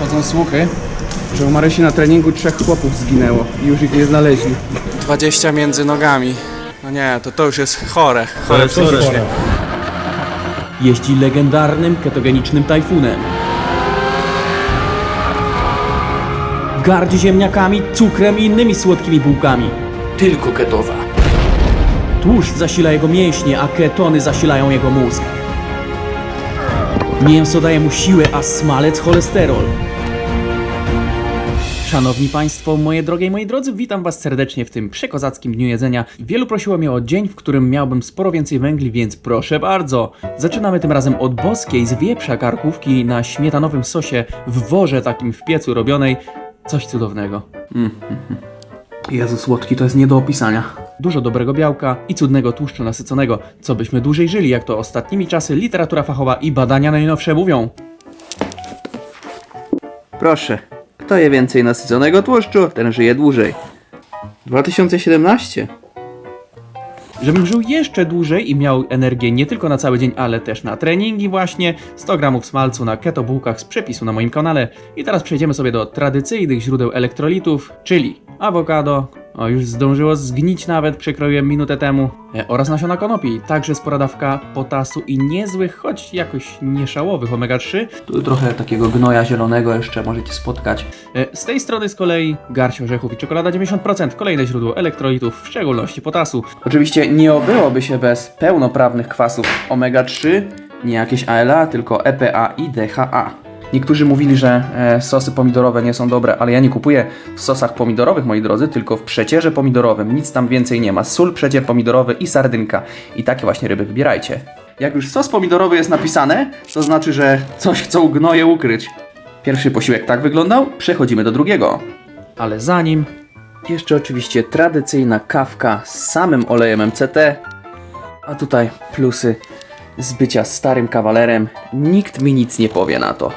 Chodzą słuchy, że u Marysi na treningu trzech chłopów zginęło i już ich nie znaleźli. 20 między nogami. No nie, to to już jest chore. Chore psychicznie. Jeździ legendarnym ketogenicznym tajfunem. Gardzi ziemniakami, cukrem i innymi słodkimi bułkami. Tylko ketowa. Tłuszcz zasila jego mięśnie, a ketony zasilają jego mózg. Mięso daje mu siłę, a smalec cholesterol. Szanowni Państwo, moje drogie i moi drodzy, witam Was serdecznie w tym przekozackim dniu jedzenia. Wielu prosiło mnie o dzień, w którym miałbym sporo więcej węgli, więc proszę bardzo. Zaczynamy tym razem od boskiej z wieprza karkówki na śmietanowym sosie w worze takim w piecu robionej. Coś cudownego. Jezu, słodki, to jest nie do opisania. Dużo dobrego białka i cudnego tłuszczu nasyconego, co byśmy dłużej żyli, jak to ostatnimi czasy literatura fachowa i badania najnowsze mówią. Proszę, kto je więcej nasyconego tłuszczu, ten żyje dłużej. 2017. Żebym żył jeszcze dłużej i miał energię nie tylko na cały dzień, ale też na treningi właśnie, 100 gramów smalcu na keto bułkach z przepisu na moim kanale. I teraz przejdziemy sobie do tradycyjnych źródeł elektrolitów, czyli awokado, o już zdążyło zgnić nawet, przekroiłem minutę temu, e, oraz nasiona konopi, także spora dawka potasu i niezłych, choć jakoś nieszałowych omega-3. Tu trochę takiego gnoja zielonego jeszcze możecie spotkać. E, Z tej strony z kolei garść orzechów i czekolada 90%, kolejne źródło elektrolitów, w szczególności potasu. Oczywiście nie obyłoby się bez pełnoprawnych kwasów omega-3, nie jakieś ALA, tylko EPA i DHA. Niektórzy mówili, że e, sosy pomidorowe nie są dobre, ale ja nie kupuję w sosach pomidorowych, moi drodzy, tylko w przecierze pomidorowym. Nic tam więcej nie ma. Sól, przecier pomidorowy i sardynka. I takie właśnie ryby wybierajcie. Jak już sos pomidorowy jest napisane, to znaczy, że coś chcą gnoje ukryć. Pierwszy posiłek tak wyglądał, przechodzimy do drugiego. Ale zanim Jeszcze oczywiście tradycyjna kawka z samym olejem MCT. A tutaj plusy z bycia starym kawalerem. Nikt mi nic nie powie na to.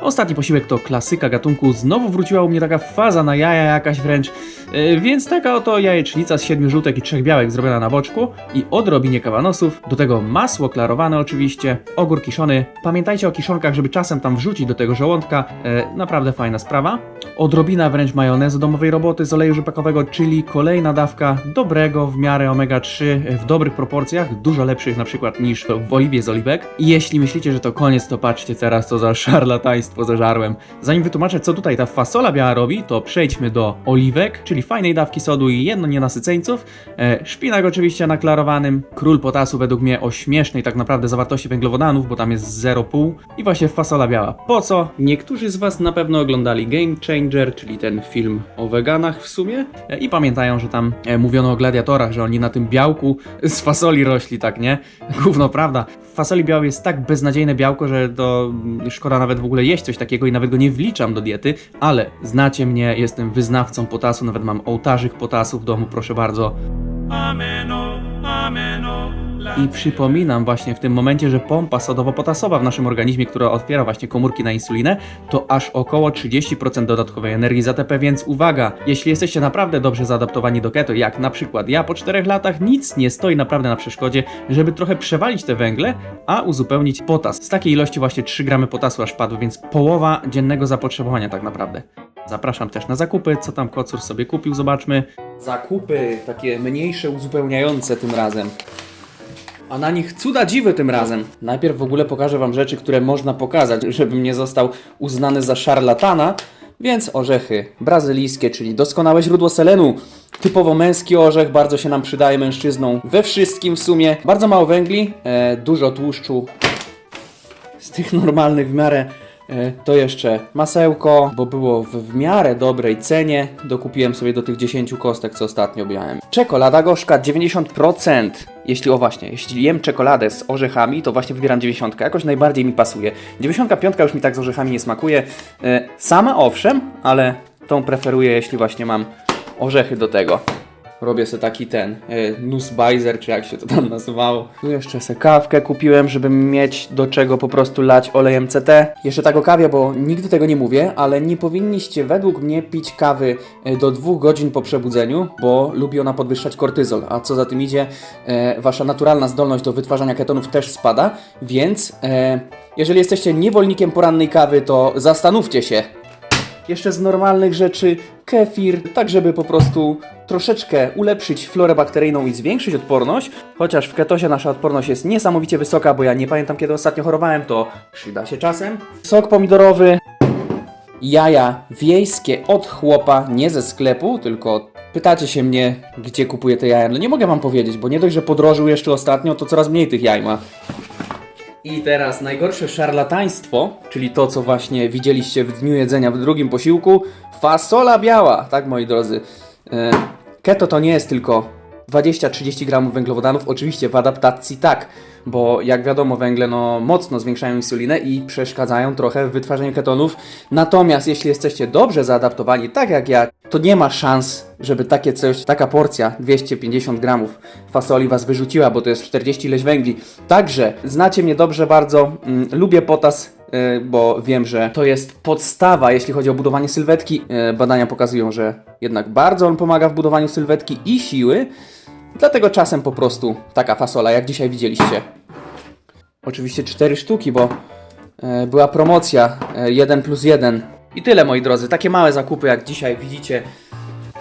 Ostatni posiłek to klasyka gatunku. Znowu wróciła u mnie taka faza na jaja jakaś wręcz. Yy, więc taka oto jajecznica z siedmiu żółtek i trzech białek zrobiona na boczku i odrobinie kawanosów. Do tego masło klarowane oczywiście, ogór kiszony. Pamiętajcie o kiszonkach, żeby czasem tam wrzucić do tego żołądka. Yy, naprawdę fajna sprawa. Odrobina wręcz majonezu domowej roboty z oleju rzepakowego, czyli kolejna dawka dobrego w miarę omega-3 w dobrych proporcjach, dużo lepszych na przykład niż w oliwie z oliwek. I jeśli myślicie, że to koniec, to patrzcie teraz co za szarlataństwo zażarłem. Zanim wytłumaczę co tutaj ta fasola biała robi, to przejdźmy do oliwek, czyli fajnej dawki sodu i jedno nienasyceńców. E, szpinak oczywiście na klarowanym, król potasu według mnie o śmiesznej tak naprawdę zawartości węglowodanów, bo tam jest 0,5 i właśnie fasola biała. Po co? Niektórzy z Was na pewno oglądali Game Changer, czyli ten film o weganach w sumie e, i pamiętają, że tam e, mówiono o gladiatorach, że oni na tym białku z fasoli rośli, tak nie? Gówno, prawda? W fasoli białej jest tak beznadziejne białko, że to mm, szkoda nawet w ogóle jeść coś takiego i nawet go nie wliczam do diety, ale znacie mnie, jestem wyznawcą potasu, nawet mam ołtarzyk potasu w domu, proszę bardzo. I przypominam właśnie w tym momencie, że pompa sodowo-potasowa w naszym organizmie, która otwiera właśnie komórki na insulinę, to aż około 30% dodatkowej energii z ATP, więc uwaga, jeśli jesteście naprawdę dobrze zaadaptowani do keto, jak na przykład ja po 4 latach, nic nie stoi naprawdę na przeszkodzie, żeby trochę przewalić te węgle, a uzupełnić potas. Z takiej ilości właśnie 3 gramy potasu aż padły, więc połowa dziennego zapotrzebowania tak naprawdę. Zapraszam też na zakupy, co tam kocur sobie kupił, zobaczmy. Zakupy takie mniejsze, uzupełniające tym razem. A na nich cuda dziwy tym razem. Najpierw w ogóle pokażę Wam rzeczy, które można pokazać, żebym nie został uznany za szarlatana. Więc orzechy brazylijskie, czyli doskonałe źródło selenu. Typowo męski orzech, bardzo się nam przydaje mężczyznom we wszystkim w sumie. Bardzo mało węgli, e, dużo tłuszczu. Z tych normalnych w miarę to jeszcze masełko, bo było w, w miarę dobrej cenie. Dokupiłem sobie do tych 10 kostek, co ostatnio miałem. Czekolada gorzka 90%. Jeśli, o właśnie, jeśli jem czekoladę z orzechami, to właśnie wybieram 90. Jakoś najbardziej mi pasuje. 95 już mi tak z orzechami nie smakuje. E, sama owszem, ale tą preferuję, jeśli właśnie mam orzechy do tego. Robię sobie taki ten e, nussbeiser, czy jak się to tam nazywało. Tu jeszcze sobie kawkę kupiłem, żeby mieć do czego po prostu lać olejem CT. Jeszcze tak o kawie, bo nigdy tego nie mówię, ale nie powinniście według mnie pić kawy e, do dwóch godzin po przebudzeniu, bo lubi ona podwyższać kortyzol, a co za tym idzie, e, wasza naturalna zdolność do wytwarzania ketonów też spada, więc jeżeli jesteście niewolnikiem porannej kawy, to zastanówcie się, jeszcze z normalnych rzeczy kefir, tak żeby po prostu troszeczkę ulepszyć florę bakteryjną i zwiększyć odporność. Chociaż w ketosie nasza odporność jest niesamowicie wysoka, bo ja nie pamiętam kiedy ostatnio chorowałem, to przyda się czasem. Sok pomidorowy, jaja wiejskie od chłopa, nie ze sklepu, tylko pytacie się mnie, gdzie kupuję te jaja. No nie mogę wam powiedzieć, bo nie dość, że podrożył jeszcze ostatnio, to coraz mniej tych jaj ma. I teraz najgorsze szarlataństwo, czyli to, co właśnie widzieliście w dniu jedzenia w drugim posiłku, fasola biała, tak moi drodzy. E, Keto to nie jest tylko 20-30 gramów węglowodanów, oczywiście w adaptacji tak, bo jak wiadomo węgle no, mocno zwiększają insulinę i przeszkadzają trochę w wytwarzaniu ketonów. Natomiast jeśli jesteście dobrze zaadaptowani, tak jak ja, to nie ma szans, żeby takie coś, taka porcja 250 gramów fasoli was wyrzuciła, bo to jest 40 ileś węgli. Także znacie mnie dobrze bardzo, mm, lubię potas, y, bo wiem, że to jest podstawa, jeśli chodzi o budowanie sylwetki. Y, badania pokazują, że jednak bardzo on pomaga w budowaniu sylwetki i siły. Dlatego czasem po prostu taka fasola, jak dzisiaj widzieliście. Oczywiście cztery sztuki, bo e, była promocja e, 1 plus 1. I tyle moi drodzy, takie małe zakupy jak dzisiaj widzicie.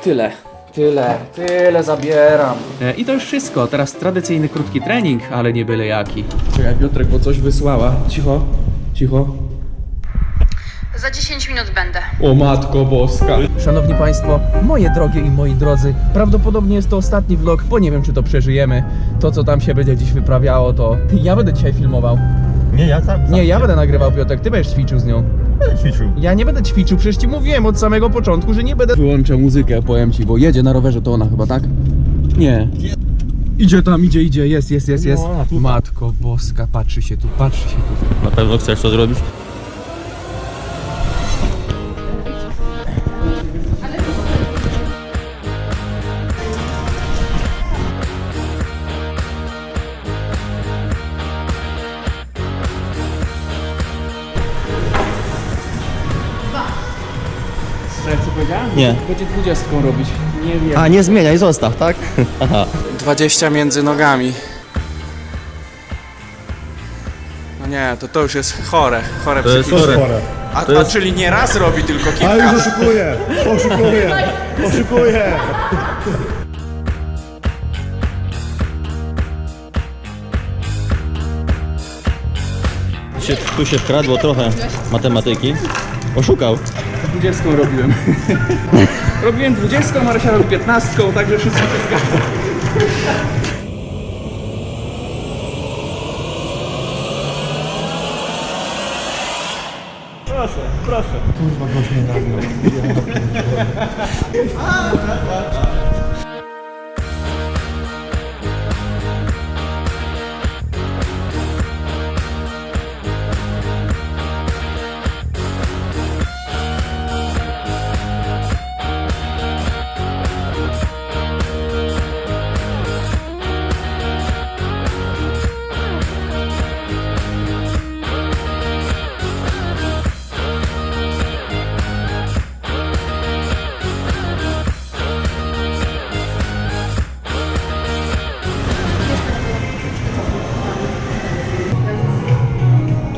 Tyle, tyle, tyle zabieram. E, I to już wszystko. Teraz tradycyjny krótki trening, ale nie byle jaki. Czekaj, Piotrek, bo coś wysłała. Cicho, cicho. Za 10 minut będę. O matko boska. Szanowni Państwo, moje drogie i moi drodzy, prawdopodobnie jest to ostatni vlog, bo nie wiem czy to przeżyjemy. To co tam się będzie dziś wyprawiało, to ja będę dzisiaj filmował. Nie, ja sam. Nie, ja będę nagrywał Piotrek, ty będziesz ćwiczył z nią. będę ćwiczył. Ja nie będę ćwiczył, przecież ci mówiłem od samego początku, że nie będę... Wyłączę muzykę, powiem ci, bo jedzie na rowerze, to ona chyba, tak? Nie. Idzie tam, idzie, idzie, jest, jest, jest, jest. No, ona. Matko boska, patrzy się tu, patrzy się tu. Na pewno chcesz to zrobić? Co powiedziałem? Nie. Będzie dwudziestką robić. Nie wiem. A, nie zmieniaj, zostaw, tak? Aha. 20 między nogami. No nie, to to już jest chore, chore To jest psychicznie. chore. A, To a czyli nie raz robi, tylko A kilka. już oszukuje! Oszukuje! Oszukuje! Się, tu się wkradło trochę matematyki. Oszukał. Dwudziestką robiłem. robiłem dwudziestką, Marysia robi piętnastką, także wszystko się zgadza.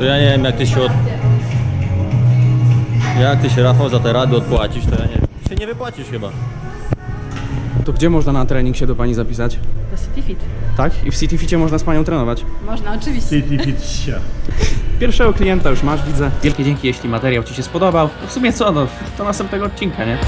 To ja nie wiem jak ty się od... Jak ty się Rafał za te rady odpłacisz, to ja nie wiem. Ty się nie wypłacisz chyba. To gdzie można na trening się do pani zapisać? Do CityFit. Tak? I w CityFicie można z panią trenować. Można, oczywiście. City Fit się. Pierwszego klienta już masz, widzę. Wielkie dzięki, jeśli materiał ci się spodobał. W sumie co, no, do następnego odcinka, nie?